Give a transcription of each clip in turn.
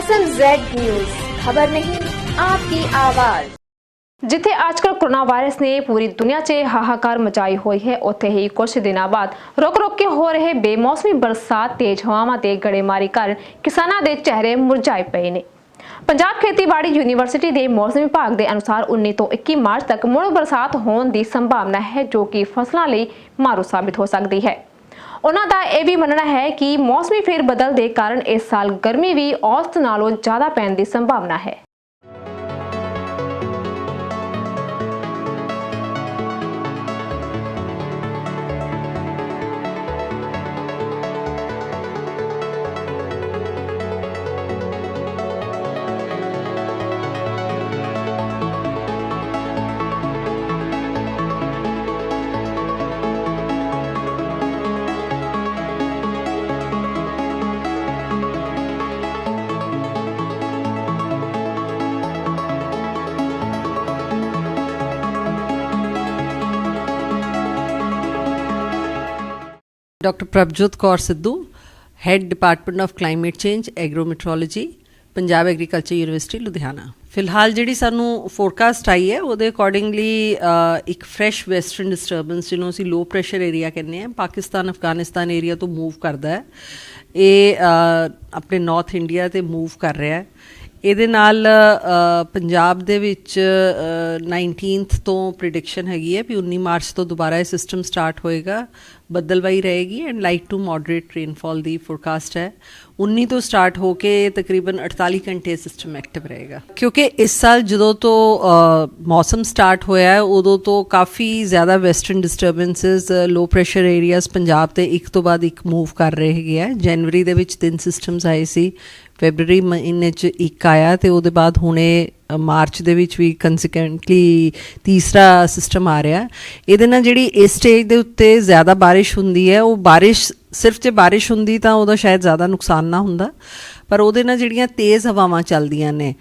S M Z news खबर नहीं आपकी आवाज ਜਿੱਥੇ ਅੱਜਕੱਲ ਕੋਰੋਨਾ ਵਾਇਰਸ ਨੇ ਪੂਰੀ ਦੁਨੀਆ 'ਚ ਹਾਹਾਕਾਰ ਮਚਾਈ ਹੋਈ ਹੈ ਉੱਥੇ ਹੀ ਕੁਝ ਦਿਨਾਂ ਬਾਅਦ ਰੁਕ-ਰੁਕ ਕੇ ਹੋ ਰਹੇ ਬੇਮੌਸਮੀ ਬਰਸਾਤ ਤੇਜ਼ ਹਵਾਵਾਂ ਤੇ ਗੜੇਮਾਰੀ ਕਾਰਨ ਕਿਸਾਨਾਂ ਦੇ ਚਿਹਰੇ ਮੁਰਝਾਏ ਪਏ ਨੇ ਪੰਜਾਬ ਖੇਤੀਬਾੜੀ ਯੂਨੀਵਰਸਿਟੀ ਦੇ ਮੌਸਮ ਵਿਭਾਗ ਦੇ ਅਨੁਸਾਰ 19 ਤੋਂ 21 ਮਾਰਚ ਤੱਕ ਮੁੜ ਬਰਸਾਤ ਹੋਣ ਦੀ ਸੰਭਾਵਨਾ ਹੈ ਜੋ ਕਿ ਫਸਲਾਂ ਲਈ ਮਾਰੂ ਸਾਬਿਤ ਹੋ ਸਕਦੀ ਹੈ ਉਹਨਾਂ ਦਾ ਇਹ ਵੀ ਮੰਨਣਾ ਹੈ ਕਿ ਮੌਸਮੀ ਫੇਰ ਬਦਲ ਦੇ ਕਾਰਨ ਇਸ ਸਾਲ ਗਰਮੀ ਵੀ ਔਸਤ ਨਾਲੋਂ ਜ਼ਿਆਦਾ ਪੈਣ ਦੀ ਸੰਭਾਵਨਾ ਹੈ। Doctor Prabhjot Kaur Sidhu head department of climate change agrometeorology Punjab agriculture university Ludhiana ਫਿਲਹਾਲ ਜਿਹੜੀ ਸਾਨੂੰ ਫੋਰਕਾਸਟ ਆਈ ਹੈ ਉਹਦੇ ਅਕੋਰਡਿੰਗਲੀ ਇੱਕ ਫਰੈਸ਼ ਵੈਸਟਰਨ ਡਿਸਟਰਬੈਂਸ ਜਿਹਨੂੰ ਅਸੀਂ ਲੋ ਪ੍ਰੈਸ਼ਰ ਏਰੀਆ ਕਹਿੰਦੇ ਆ ਪਾਕਿਸਤਾਨ ਅਫਗਾਨਿਸਤਾਨ ਏਰੀਆ ਤੋਂ ਮੂਵ ਕਰਦਾ ਹੈ ਇਹ ਆਪਣੇ ਨਾਰਥ ਇੰਡੀਆ ਤੇ ਮੂਵ ਕਰ ਰਿਹਾ ਹੈ ਇਹਦੇ ਨਾਲ ਪੰਜਾਬ ਦੇ ਵਿੱਚ ਅ, 19th ਤੋਂ ਪ੍ਰਿਡਿਕਸ਼ਨ ਹੈਗੀ ਹੈ ਵੀ 19 ਮਾਰਚ ਤੋਂ ਦੁਬਾਰਾ ਇਹ ਸਿਸਟਮ ਸਟਾਰਟ ਹੋਏਗਾ ਬੱਦਲਵਾਈ ਰਹੇਗੀ and light to moderate rainfall the forecast ਹੈ। 19 ਤੋਂ ਸਟਾਰਟ ਹੋ ਕੇ ਤਕਰੀਬਨ 48 ਘੰਟੇ ਸਿਸਟਮ ਐਕਟਿਵ ਰਹੇਗਾ। ਕਿਉਂਕਿ ਇਸ ਸਾਲ ਜਦੋਂ ਤੋਂ ਮੌਸਮ ਸਟਾਰਟ ਹੋਇਆ ਹੈ, ਉਦੋਂ ਤੋਂ ਕਾਫੀ ਜ਼ਿਆਦਾ western disturbances low pressure areas Punjab ਤੇ ਇੱਕ ਤੋਂ ਬਾਅਦ ਇੱਕ ਮੂਵ ਕਰ ਰਹੇ ਹੈਗੇ ਆ। ਜਨਵਰੀ ਦੇ ਵਿੱਚ ਤਿੰਨ ਸਿਸਟਮਸ ਆਏ ਸੀ। ਫੈਬਰੂਅਰੀ ਮਹੀਨੇ ਚ ਇੱਕ ਆਇਆ ਤੇ ਉਹਦੇ ਬਾਅਦ ਹੁਣੇ ਮਾਰਚ ਦੇ ਵਿੱਚ ਵੀ ਕੰਸੀਕੁਐਂਟਲੀ ਤੀਸਰਾ ਸਿਸਟਮ ਆ ਰਿਹਾ। ਇਹਦੇ ਨਾਲ ਜਿਹੜੀ ਇਸ ਸਟੇਜ ਦੇ ਉੱਤੇ ਜ਼ਿਆਦਾ ਬਾਰਿਸ਼ ਹੁੰਦੀ ਹੈ, ਉਹ ਬਾਰਿਸ਼, ਸਿਰਫ ਜੇ ਬਾਰਿਸ਼ ਹੁੰਦੀ ਤਾਂ ਉਹਦਾ ਸ਼ਾਇਦ ਜ਼ਿਆਦਾ ਨੁਕਸਾਨ ਨਾ ਹੁੰਦਾ। ਪਰ ਉਹਦੇ ਨਾਲ ਜਿਹੜੀਆਂ ਤੇਜ਼ ਹਵਾਵਾਂ ਚੱਲਦੀਆਂ ਨੇ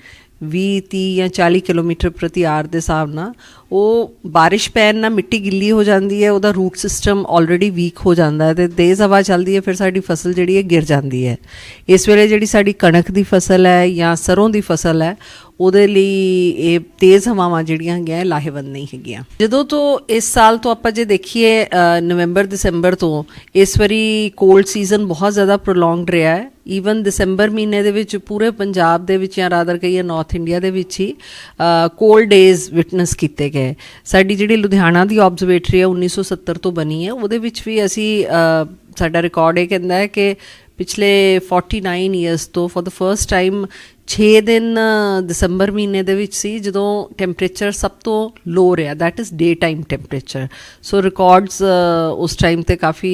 20 30 ਜਾਂ 40 ਕਿਲੋਮੀਟਰ ਪ੍ਰਤੀ ਆਰ ਦੇ ਹਿਸਾਬ ਨਾਲ, ਉਹ ਬਾਰਿਸ਼ ਪੈਣ ਨਾਲ ਮਿੱਟੀ ਗਿੱਲੀ ਹੋ ਜਾਂਦੀ ਹੈ, ਉਹਦਾ ਰੂਟ ਸਿਸਟਮ ਆਲਰੇਡੀ ਵੀਕ ਹੋ ਜਾਂਦਾ ਹੈ ਤੇ ਤੇਜ਼ ਹਵਾ ਚੱਲਦੀ ਹੈ, ਫਿਰ ਸਾਡੀ ਫਸਲ ਜਿਹੜੀ ਹੈ ਗਿਰ ਜਾਂਦੀ ਹੈ। ਇਸ ਵੇਲੇ ਜਿਹੜੀ ਸਾਡੀ ਕਣਕ ਦੀ ਫਸਲ ਹੈ ਜਾਂ ਸਰੋਂ ਦੀ ਫਸਲ ਹੈ ਉਹਦੇ ਲਈ ਇਹ ਤੇਜ਼ ਹਵਾਵਾਂ ਜਿਹੜੀਆਂ ਹੈਗੀਆਂ ਲਾਹੇਵੰਦ ਨਹੀਂ ਹੈਗੀਆਂ। ਜਦੋਂ ਤੋਂ ਇਸ ਸਾਲ ਤੋਂ ਆਪਾਂ ਜੇ ਦੇਖੀਏ ਨਵੰਬਰ, ਦਸੰਬਰ ਤੋਂ, ਇਸ ਵਾਰੀ ਕੋਲਡ ਸੀਜ਼ਨ ਬਹੁਤ ਜ਼ਿਆਦਾ ਪ੍ਰੋਲੋਂਗਡ ਰਿਹਾ ਹੈ। ਈਵਨ ਦਸੰਬਰ ਮਹੀਨੇ ਦੇ ਵਿੱਚ ਪੂਰੇ ਪੰਜਾਬ ਦੇ ਵਿੱਚ ਜਾਂ ਰਾਦਰ ਕਹੀਏ ਨਾਰਥ ਇੰਡੀਆ ਦੇ ਵਿੱਚ ਹੀ ਕੋਲਡ ਡੇਜ਼ ਵਿਟਨੈਸ ਕੀਤੇ ਗਏ। ਸਾਡੀ ਜਿਹੜੀ ਲੁਧਿਆਣਾ ਦੀ ਆਬਜ਼ਰਵੇਟਰੀ ਹੈ 1970 ਤੋਂ ਬਣੀ ਹੈ। ਉਹਦੇ ਵਿੱਚ ਵੀ ਅਸੀਂ ਸਾਡਾ ਰਿਕਾਰਡ ਇਹ ਕਹਿੰਦਾ ਹੈ ਕਿ ਪਿਛਲੇ 49 ਇਅਰਸ ਤੋਂ ਫॉर द ਫਰਸਟ ਟਾਈਮ 6 ਦਿਨ ਦਸੰਬਰ ਮਹੀਨੇ ਦੇ ਵਿੱਚ ਸੀ, ਜਦੋਂ ਟੈਂਪਰੇਚਰ ਸਭ ਤੋਂ ਲੋ ਰਿਹਾ that is day time temperature so records ਉਸ ਟਾਈਮ ਤੇ ਕਾਫੀ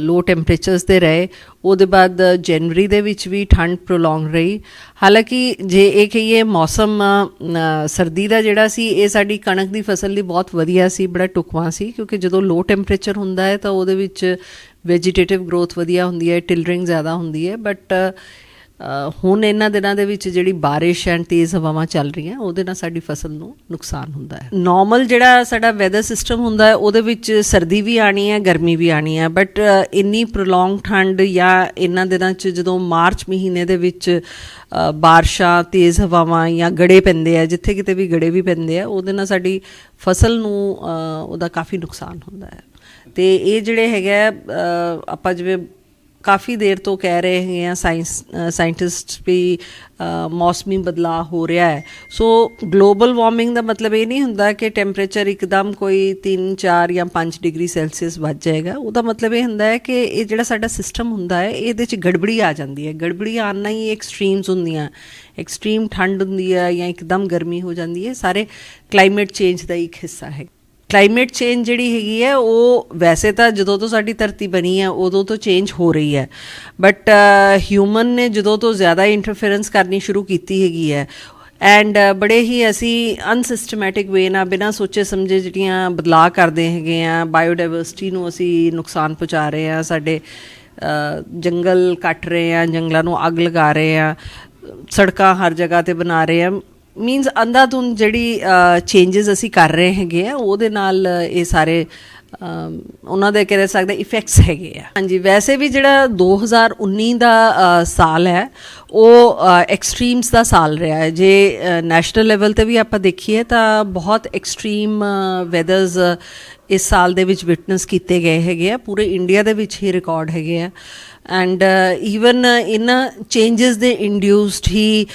ਲੋ ਟੈਂਪਰੇਚਰਸ ਤੇ ਰਹੇ। ਉਹਦੇ ਬਾਅਦ ਜਨਵਰੀ ਦੇ ਵਿੱਚ ਵੀ ਠੰਡ ਪ੍ਰੋਲੋਂਗ ਰਹੀ। ਹਾਲਾਂਕਿ ਜੇ ਇਹ ਕਹੀਏ ਮੌਸਮ ਸਰਦੀ ਦਾ ਜਿਹੜਾ ਸੀ, ਇਹ ਸਾਡੀ ਕਣਕ ਦੀ ਫਸਲ ਲਈ ਬਹੁਤ ਵਧੀਆ ਸੀ, ਬੜਾ ਟੁਕਵਾ ਸੀ, ਕਿਉਂਕਿ ਜਦੋਂ ਲੋ ਟੈਂਪਰੇਚਰ ਹੁੰਦਾ ਹੈ ਤਾਂ ਉਹਦੇ ਵਿੱਚ ਵੈਜੀਟੇਟਿਵ ਗਰੋਥ ਵਧੀਆ ਹੁੰਦੀ ਹੈ ਟਿਲਰਿੰਗ ਜ਼ਿਆਦਾ ਹੁੰਦੀ ਹੈ ਬਟ ਹੁਣ ਇਹਨਾਂ ਦਿਨਾਂ ਦੇ ਵਿੱਚ ਜਿਹੜੀ ਬਾਰਿਸ਼ ਐਂਡ ਤੇਜ਼ ਹਵਾਵਾਂ ਚੱਲ ਰਹੀਆਂ, ਉਹਦੇ ਨਾਲ ਸਾਡੀ ਫਸਲ ਨੂੰ ਨੁਕਸਾਨ ਹੁੰਦਾ ਹੈ। ਨਾਰਮਲ ਜਿਹੜਾ ਸਾਡਾ ਵੈਦਰ ਸਿਸਟਮ ਹੁੰਦਾ ਹੈ, ਉਹਦੇ ਵਿੱਚ ਸਰਦੀ ਵੀ ਆਣੀ ਹੈ, ਗਰਮੀ ਵੀ ਆਣੀ ਹੈ ਬਟ ਇੰਨੀ ਪ੍ਰੋਲੋਂਗ ਠੰਡ ਜਾਂ ਇਹਨਾਂ ਦਿਨਾਂ 'ਚ ਜਦੋਂ ਮਾਰਚ ਮਹੀਨੇ ਦੇ ਵਿੱਚ ਬਾਰਿਸ਼ਾਂ, ਤੇਜ਼ ਹਵਾਵਾਂ ਜਾਂ ਗੜੇ ਪੈਂਦੇ ਆ, ਜਿੱਥੇ ਕਿਤੇ ਵੀ ਗੜੇ ਵੀ ਪੈਂਦੇ ਆ, ਉਹਦੇ ਨਾਲ ਸਾਡੀ ਫਸਲ ਨੂੰ ਉਹਦਾ ਕਾਫੀ ਨੁਕਸਾਨ ਹੁੰਦਾ ਹੈ। ਤੇ ਇਹ ਜਿਹੜੇ ਹੈਗਾ ਆਪਾਂ ਜਿਵੇਂ ਕਾਫੀ ਦੇਰ ਤੋਂ ਕਹਿ ਰਹੇ ਹੈਗੇ ਆ, ਸਾਇੰਸ ਸਾਇੰਟਿਸਟਸ ਵੀ ਮੌਸਮੀ ਬਦਲਾਅ ਹੋ ਰਿਹਾ ਹੈ। ਸੋ ਗਲੋਬਲ ਵਾਰਮਿੰਗ ਦਾ ਮਤਲਬ ਇਹ ਨਹੀਂ ਹੁੰਦਾ ਕਿ ਟੈਂਪਰੇਚਰ ਇੱਕਦਮ ਕੋਈ 3 4 ਜਾਂ 5 ਡਿਗਰੀ ਸੈਲਸੀਅਸ ਵੱਧ ਜਾਏਗਾ। ਉਹਦਾ ਮਤਲਬ ਇਹ ਹੁੰਦਾ ਹੈ ਕਿ ਇਹ ਜਿਹੜਾ ਸਾਡਾ ਸਿਸਟਮ ਹੁੰਦਾ ਹੈ, ਇਹਦੇ 'ਚ ਗੜਬੜੀ ਆ ਜਾਂਦੀ ਹੈ। ਗੜਬੜੀ ਆਉਣ ਨਾਲ ਹੀ ਐਕਸਟ੍ਰੀਮਸ ਹੁੰਦੀਆਂ। ਐਕਸਟ੍ਰੀਮ ਠੰਡ ਹੁੰਦੀ ਹੈ ਜਾਂ ਇੱਕਦਮ ਗਰਮੀ ਹੋ ਜਾਂਦੀ ਹੈ। ਸਾਰੇ ਕਲਾਈਮੇਟ ਚੇਂਜ ਦਾ ਇੱਕ ਹਿੱਸਾ ਹੈ। ਕਲਾਈਮੇਟ ਚੇਂਜ ਜਿਹੜੀ ਹੈਗੀ ਹੈ, ਉਹ ਵੈਸੇ ਤਾਂ ਜਦੋਂ ਤੋਂ ਸਾਡੀ ਧਰਤੀ ਬਣੀ ਹੈ, ਉਦੋਂ ਤੋਂ ਚੇਂਜ ਹੋ ਰਹੀ ਹੈ। ਬਟ ਹਿਊਮਨ ਨੇ ਜਦੋਂ ਤੋਂ ਜ਼ਿਆਦਾ ਇੰਟਰਫੇਰੈਂਸ ਕਰਨੀ ਸ਼ੁਰੂ ਕੀਤੀ ਹੈਗੀ ਹੈ ਐਂਡ ਬੜੇ ਹੀ ਅਸੀਂ ਅਨਸਿਸਟਮੈਟਿਕ ਵੇ ਨਾਲ ਬਿਨਾਂ ਸੋਚੇ ਸਮਝੇ ਜਿਹੜੀਆਂ ਬਦਲਾਅ ਕਰਦੇ ਹੈਗੇ ਆ ਬਾਇਓਡਾਇਵਰਸਿਟੀ ਨੂੰ ਅਸੀਂ ਨੁਕਸਾਨ ਪਹੁੰਚਾ ਰਹੇ ਆ, ਸਾਡੇ ਜੰਗਲ ਕੱਟ ਰਹੇ ਆ, ਜੰਗਲਾਂ ਨੂੰ ਅੱਗ ਲਗਾ ਰਹੇ ਆ, ਸੜਕਾਂ ਹਰ ਜਗ੍ਹਾ ਤੇ ਬਣਾ ਰਹੇ ਆ। ਮੀਨਸ ਅੰਧਾਧੁੰਦ ਜਿਹੜੀ ਚੇਂजेस ਅਸੀਂ ਕਰ ਰਹੇ ਹੈਗੇ ਆ, ਉਹਦੇ ਨਾਲ ਇਹ ਸਾਰੇ ਉਹਨਾਂ ਦੇ ਕਹਿ ਸਕਦੇ ਇਫੈਕਟਸ ਹੈਗੇ ਆ। ਹਾਂਜੀ, ਵੈਸੇ ਵੀ ਜਿਹੜਾ 2019 ਦਾ ਸਾਲ ਹੈ, ਉਹ ਐਕਸਟ੍ਰੀਮਸ ਦਾ ਸਾਲ ਰਿਹਾ ਹੈ। ਜੇ ਨੈਸ਼ਨਲ ਲੈਵਲ ਤੇ ਵੀ ਆਪਾਂ ਦੇਖੀਏ ਤਾਂ ਬਹੁਤ ਐਕਸਟ੍ਰੀਮ ਵੈਦਰਸ ਇਸ ਸਾਲ ਦੇ ਵਿੱਚ ਵਿਟਨੈਸ ਕੀਤੇ ਗਏ ਹੈਗੇ ਆ। ਪੂਰੇ ਇੰਡੀਆ ਦੇ ਵਿੱਚ ਹੀ ਰਿਕਾਰਡ ਹੈਗੇ ਆ। ਐਂਡ ਈਵਨ ਇਹਨਾਂ ਚੇਂजेस ਦੇ ਇੰਡਿਊਸਡ ਹੀ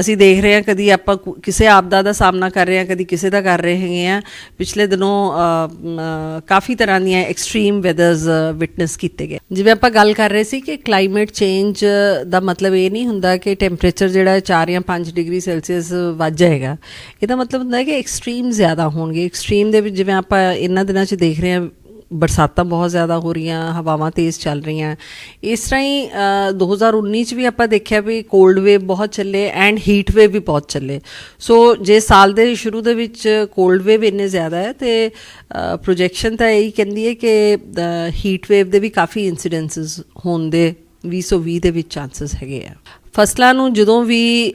ਅਸੀਂ ਦੇਖ ਰਹੇ ਹਾਂ ਕਦੀ ਆਪਾਂ ਕੁ- ਕਿਸੇ ਆਪਦਾ ਦਾ ਸਾਹਮਣਾ ਕਰ ਰਹੇ ਹਾਂ, ਕਦੀ ਕਿਸੇ ਦਾ ਕਰ ਰਹੇ ਹੈਗੇ ਆ ਪਿਛਲੇ ਦਿਨੋਂ ਕਾਫੀ ਤਰ੍ਹਾਂ ਦੀਆਂ ਐਕਸਟ੍ਰੀਮ ਵੈਦਰਸ ਵਿਟਨੈਸ ਕੀਤੇ ਗਏ। ਜਿਵੇਂ ਆਪਾਂ ਗੱਲ ਕਰ ਰਹੇ ਸੀ ਕਿ ਕਲਾਈਮੇਟ ਚੇਂਜ ਦਾ ਮਤਲਬ ਇਹ ਨਹੀਂ ਹੁੰਦਾ ਕਿ ਟੈਂਪਰੇਚਰ ਜਿਹੜਾ 4 ਜਾਂ 5 ਡਿਗਰੀ ਸੈਲਸੀਅਸ ਵੱਧ ਜਾਏਗਾ। ਇਹਦਾ ਮਤਲਬ ਹੁੰਦਾ ਹੈ ਕਿ ਐਕਸਟ੍ਰੀਮ ਜ਼ਿਆਦਾ ਹੋਣਗੇ। ਐਕਸਟ੍ਰੀਮ ਦੇ ਵਿੱਚ ਜਿਵੇਂ ਆਪਾਂ ਇਹਨਾਂ ਦਿਨਾਂ 'ਚ ਦੇਖ ਰਹੇ ਹਾਂ ਬਰਸਾਤਾਂ ਬਹੁਤ ਜ਼ਿਆਦਾ ਹੋ ਰਹੀਆਂ ਹਵਾਵਾਂ ਤੇਜ਼ ਚੱਲ ਰਹੀਆਂ। ਇਸ ਤਰ੍ਹਾਂ ਹੀ ਅ, 2019 ਚ ਵੀ ਆਪਾਂ ਦੇਖਿਆ ਵੀ ਕੋਲਡ ਵੇਵ ਬਹੁਤ ਚੱਲੇ ਐਂਡ ਹੀਟ ਵੇਵ ਵੀ ਬਹੁਤ ਚੱਲੇ। ਸੋ ਜੇ ਸਾਲ ਦੇ ਸ਼ੁਰੂ ਦੇ ਵਿੱਚ ਕੋਲਡ ਵੇਵ ਇੰਨੇ ਜ਼ਿਆਦਾ ਹੈ ਤੇ ਪ੍ਰੋਜੈਕਸ਼ਨ ਤਾਂ ਇਹੀ ਕਹਿੰਦੀ ਹੈ ਕਿ ਹੀਟ ਵੇਵ ਦੇ ਵੀ ਕਾਫੀ ਇਨਸੀਡੈਂਸਸ ਹੋਣ ਦੇ 2020 ਦੇ ਵਿੱਚ ਚਾਂਸਸ ਹੈਗੇ ਆ। ਫਸਲਾਂ ਨੂੰ ਜਦੋਂ ਵੀ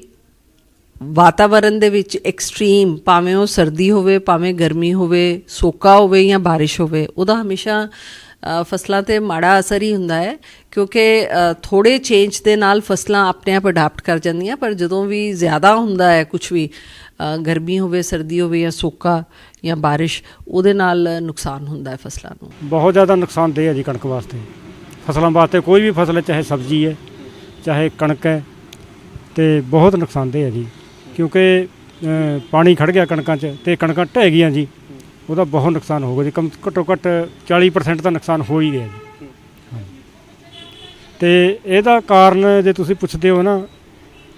ਵਾਤਾਵਰਣ ਦੇ ਵਿੱਚ ਐਕਸਟ੍ਰੀਮ ਭਾਵੇਂ ਉਹ ਸਰਦੀ ਹੋਵੇ ਭਾਵੇਂ ਗਰਮੀ ਹੋਵੇ ਸੋਕਾ ਹੋਵੇ ਜਾਂ ਬਾਰਿਸ਼ ਹੋਵੇ ਉਹਦਾ ਹਮੇਸ਼ਾ ਫਸਲਾਂ ਤੇ ਮਾੜਾ ਅਸਰ ਹੀ ਹੁੰਦਾ ਹੈ ਕਿਉਂਕਿ ਅ, ਥੋੜੇ ਚੇਂਜ ਦੇ ਨਾਲ ਫਸਲਾਂ ਆਪਣੇ ਆਪ ਅਡਾਪਟ ਕਰ ਜਾਂਦੀਆਂ ਪਰ ਜਦੋਂ ਵੀ ਜ਼ਿਆਦਾ ਹੁੰਦਾ ਹੈ ਕੁਝ ਵੀ ਗਰਮੀ ਹੋਵੇ ਸਰਦੀ ਹੋਵੇ ਜਾਂ ਸੋਕਾ ਜਾਂ ਬਾਰਿਸ਼ ਉਹਦੇ ਨਾਲ ਨੁਕਸਾਨ ਹੁੰਦਾ ਹੈ ਫਸਲਾਂ ਨੂੰ। ਬਹੁਤ ਜ਼ਿਆਦਾ ਨੁਕਸਾਨਦੇਹ ਹੈ ਜੀ ਕਣਕ ਵਾਸਤੇ। ਫਸਲਾਂ ਵਾਸਤੇ ਕੋਈ ਵੀ ਫਸਲ ਚਾਹੇ ਸਬਜ਼ੀ ਹੈ ਚਾਹੇ ਕਣਕ ਹੈ ਤੇ ਬਹੁਤ ਨੁਕਸਾਨਦੇਹ ਹੈ ਜੀ। ਕਿਉਂਕਿ ਅ, ਪਾਣੀ ਖੜ ਗਿਆ ਕਣਕਾਂ 'ਚ ਤੇ ਕਣਕਾਂ ਢਹਿ ਗਈਆਂ ਜੀ। ਉਹਦਾ ਬਹੁਤ ਨੁਕਸਾਨ ਹੋ ਗਿਆ ਜੀ। ਕਮ ਘੱਟੋ ਘੱਟ 40% ਤਾਂ ਨੁਕਸਾਨ ਹੋ ਹੀ ਗਿਆ ਜੀ। ਹਾਂ। ਤੇ ਇਹਦਾ ਕਾਰਨ ਜੇ ਤੁਸੀਂ ਪੁੱਛਦੇ ਹੋ ਨਾ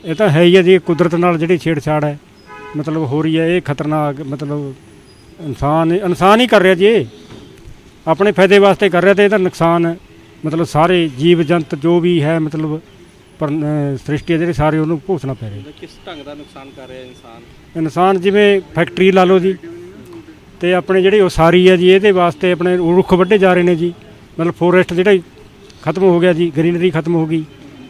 ਇਹ ਤਾਂ ਹੈ ਹੀ ਹੈ ਜੀ ਕੁਦਰਤ ਨਾਲ ਜਿਹੜੀ ਛੇੜਛਾੜ ਹੈ। ਮਤਲਬ ਹੋ ਰਹੀ ਹੈ ਇਹ ਖਤਰਨਾਕ ਮਤਲਬ ਇਨਸਾਨ ਇਨਸਾਨ ਹੀ ਕਰ ਰਿਹਾ ਜੀ ਇਹ। ਆਪਣੇ ਫਾਇਦੇ ਵਾਸਤੇ ਕਰ ਰਿਹਾ ਤੇ ਇਹਦਾ ਨੁਕਸਾਨ ਮਤਲਬ ਸਾਰੇ ਜੀਵ ਜੰਤ ਜੋ ਵੀ ਹੈ ਮਤਲਬ ਪਰ ਸ੍ਰਿਸ਼ਟੀ ਹੈ ਜਿਹੜੇ ਸਾਰੇ ਉਹਨੂੰ ਭੁਗਤਣਾ ਪੈ ਰਿਹਾ। ਕਿਸ ਢੰਗ ਦਾ ਨੁਕਸਾਨ ਕਰ ਰਿਹਾ ਇਨਸਾਨ? ਇਨਸਾਨ ਜਿਵੇਂ ਫੈਕਟਰੀ ਲਾ ਲਓ ਜੀ ਤੇ ਆਪਣੇ ਜਿਹੜੇ ਉਸਾਰੀ ਹੈ ਜੀ ਇਹਦੇ ਵਾਸਤੇ ਆਪਣੇ ਰੁੱਖ ਵੱਢੇ ਜਾ ਰਹੇ ਨੇ ਜੀ। ਮਤਲਬ ਫੋਰੈਸਟ ਜਿਹੜਾ ਹੀ ਖਤਮ ਹੋ ਗਿਆ ਜੀ ਗ੍ਰੀਨਰੀ ਖਤਮ ਹੋ ਗਈ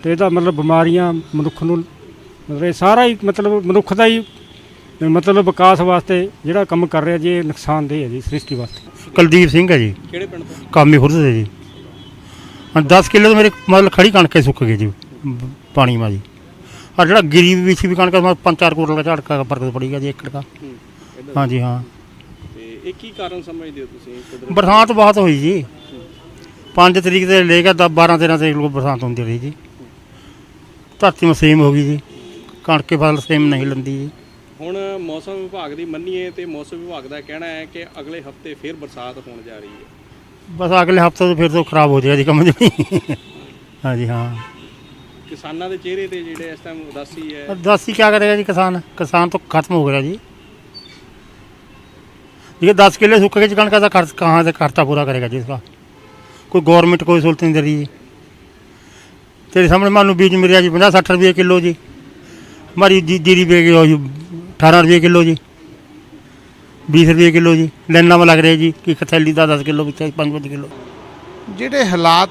ਤੇ ਇਹਦਾ ਮਤਲਬ ਬਿਮਾਰੀਆਂ ਮਨੁੱਖ ਨੂੰ ਮਤਲਬ ਇਹ ਸਾਰਾ ਹੀ ਮਤਲਬ ਮਨੁੱਖ ਦਾ ਹੀ ਮਤਲਬ ਵਿਕਾਸ ਵਾਸਤੇ ਜਿਹੜਾ ਕੰਮ ਕਰ ਰਿਹਾ ਜੀ ਇਹ ਨੁਕਸਾਨਦੇਹ ਹੈ ਜੀ ਸ੍ਰਿਸ਼ਟੀ ਵਾਸਤੇ। ਕੁਲਦੀਪ ਸਿੰਘ ਹੈ ਜੀ। ਕਿਹੜੇ ਪਿੰਡ ਤੋਂ? ਕਾਮੀ ਖੁਰਦ ਦੇ ਜੀ। ਹਾਂ 10 ਕਿਲੋ ਮੇਰੇ ਮਤਲਬ ਖੜੀ ਕਣਕੇ ਸੁੱਕ ਗਈ ਜੀ। ਬ- ਪਾਣੀ ਜੀ। ਆ ਜਿਹੜਾ ਗਰੀਬ ਵਿੱਚ ਵੀ ਕਣਕ ਮਾ ਪੰਜ ਚਾਰ ਕੋਟਲਾ ਝੜਕਾ ਫ਼ਰਕ ਪੜੀ ਗਿਆ ਜੀ ਏਕੜ ਦਾ ਹਾਂ ਜੀ ਹਾਂ। ਤੇ ਇਹ ਕੀ ਕਾਰਨ ਸਮਝਦੇ ਹੋ ਤੁਸੀਂ? ਕੁਦਰਤ ਬਰਸਾਤ ਬਹੁਤ ਹੋਈ ਜੀ। 5 ਤਰੀਕ ਤੇ ਲੈ ਕੇ 12 13 ਤਰੀਕ ਨੂੰ ਬਰਸਾਤ ਹੁੰਦੀ ਰਹੀ ਜੀ। ਧਰਤੀ ਮਸੇਮ ਹੋ ਗਈ ਜੀ। ਕਣਕੇ ਫਸਲ ਸੇਮ ਨਹੀਂ ਲੰਦੀ ਜੀ। ਹੁਣ ਮੌਸਮ ਵਿਭਾਗ ਦੀ ਮੰਨੀਏ ਤੇ ਮੌਸਮ ਵਿਭਾਗ ਦਾ ਕਹਿਣਾ ਹੈ ਕਿ ਅਗਲੇ ਹਫ਼ਤੇ ਫਿਰ ਬਰਸਾਤ ਹੋਣ ਜਾ ਰਹੀ ਹੈ। ਬਸ ਅਗਲੇ ਹਫ਼ਤੇ ਤੋਂ ਫਿਰ ਤੋਂ ਖਰਾਬ ਹੋ ਜਾਏਗਾ ਜੀ ਕੰਮ ਜੀ। ਹਾਂ ਜੀ ਹਾਂ। ਕਿਸਾਨਾਂ ਦੇ ਚਿਹਰੇ ਤੇ ਜਿਹੜੇ ਇਸ ਟਾਈਮ ਉਦਾਸੀ ਹੈ दस ही क्या करेगा जी किसान किसान तो खत्म हो गया जी ये दस किलो सूखे के चिकन का तो खर्च कहाँ से खर्चा पूरा करेगा जी इसका कोई गवर्नमेंट कोई सहूलत नहीं दे रही जी तेरे सामने मान लो बीज मिल रहा जी पंजा सठ रुपये किलो जी हमारी जी जीरी बेगी हो जी अठारह रुपये किलो जी बीस रुपये किलो जी लाइना में लग रहे जी कि एक थैली का दस किलो पाँच पाँच किलो ਜਿਹੜੇ ਹਾਲਾਤ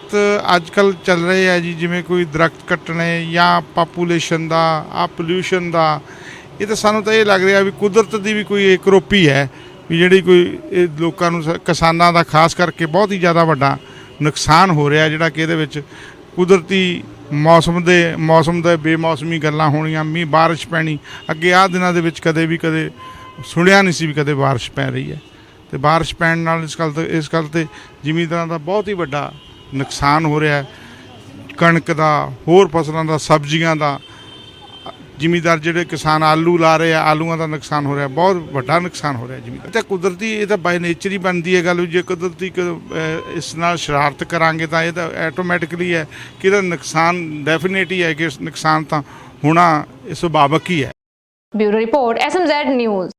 ਅੱਜ ਕੱਲ ਚੱਲ ਰਹੇ ਆ ਜੀ, ਜਿਵੇਂ ਕੋਈ ਦਰਖਤ ਕੱਟਣੇ ਜਾਂ ਪਾਪੂਲੇਸ਼ਨ ਦਾ, ਆ ਪੋਲਿਊਸ਼ਨ ਦਾ, ਇਹ ਤਾਂ ਸਾਨੂੰ ਤਾਂ ਇਹ ਲੱਗ ਰਿਹਾ ਵੀ ਕੁਦਰਤ ਦੀ ਵੀ ਕੋਈ ਇੱਕ ਕਰੋਪੀ ਹੈ, ਵੀ ਜਿਹੜੀ ਕੋਈ ਇਹ ਲੋਕਾਂ ਨੂੰ ਸ- ਕਿਸਾਨਾਂ ਦਾ ਖਾਸ ਕਰਕੇ ਬਹੁਤ ਹੀ ਜ਼ਿਆਦਾ ਵੱਡਾ ਨੁਕਸਾਨ ਹੋ ਰਿਹਾ, ਜਿਹੜਾ ਕਿ ਇਹਦੇ ਵਿੱਚ ਕੁਦਰਤੀ ਮੌਸਮ ਦੇ ਮੌਸਮ ਦੇ ਬੇਮੌਸਮੀ ਗੱਲਾਂ ਹੋਣੀਆਂ, ਮੀਂਹ ਬਾਰਿਸ਼ ਪੈਣੀ, ਅੱਗੇ ਆਹ ਦਿਨਾਂ ਦੇ ਵਿੱਚ ਕਦੇ ਵੀ ਕਦੇ ਸੁਣਿਆ ਨਹੀਂ ਸੀ ਵੀ ਕਦੇ ਬਾਰਿਸ਼ ਪੈ ਰਹੀ ਹੈ। ਤੇ ਬਾਰਿਸ਼ ਪੈਣ ਨਾਲ ਇਸ ਗੱਲ ਤੇ, ਇਸ ਗੱਲ ਤੇ ਜ਼ਿਮੀਂਦਾਰਾਂ ਦਾ ਬਹੁਤ ਹੀ ਵੱਡਾ ਨੁਕਸਾਨ ਹੋ ਰਿਹਾ ਹੈ। ਕਣਕ ਦਾ, ਹੋਰ ਫਸਲਾਂ ਦਾ, ਸਬਜ਼ੀਆਂ ਦਾ, ਜ਼ਿਮੀਦਾਰ ਜਿਹੜੇ ਕਿਸਾਨ ਆਲੂ ਲਾ ਰਹੇ ਆ, ਆਲੂਆਂ ਦਾ ਨੁਕਸਾਨ ਹੋ ਰਿਹਾ, ਬਹੁਤ ਵੱਡਾ ਨੁਕਸਾਨ ਹੋ ਰਿਹਾ ਜ਼ਿਮੀਂਦਾਰ ਤੇ ਕੁਦਰਤੀ ਇਹ ਤਾਂ ਬਾਈ ਨੇਚਰ ਹੀ ਬਣਦੀ ਹੈ ਗੱਲ ਵੀ, ਜੇ ਕੁਦਰਤੀ ਇਸ ਨਾਲ ਸ਼ਰਾਰਤ ਕਰਾਂਗੇ ਤਾਂ ਇਹ ਤਾਂ ਆਟੋਮੈਟਿਕਲੀ ਹੈ ਕਿ ਇਹਦਾ ਨੁਕਸਾਨ ਡੈਫੀਨੇਟ ਹੀ ਹੈ ਕਿ ਇਸ ਨੁਕਸਾਨ ਤਾਂ ਹੋਣਾ ਇਹ ਸੁਭਾਵਕ ਹੀ ਹੈ। Bureau report SMZ news.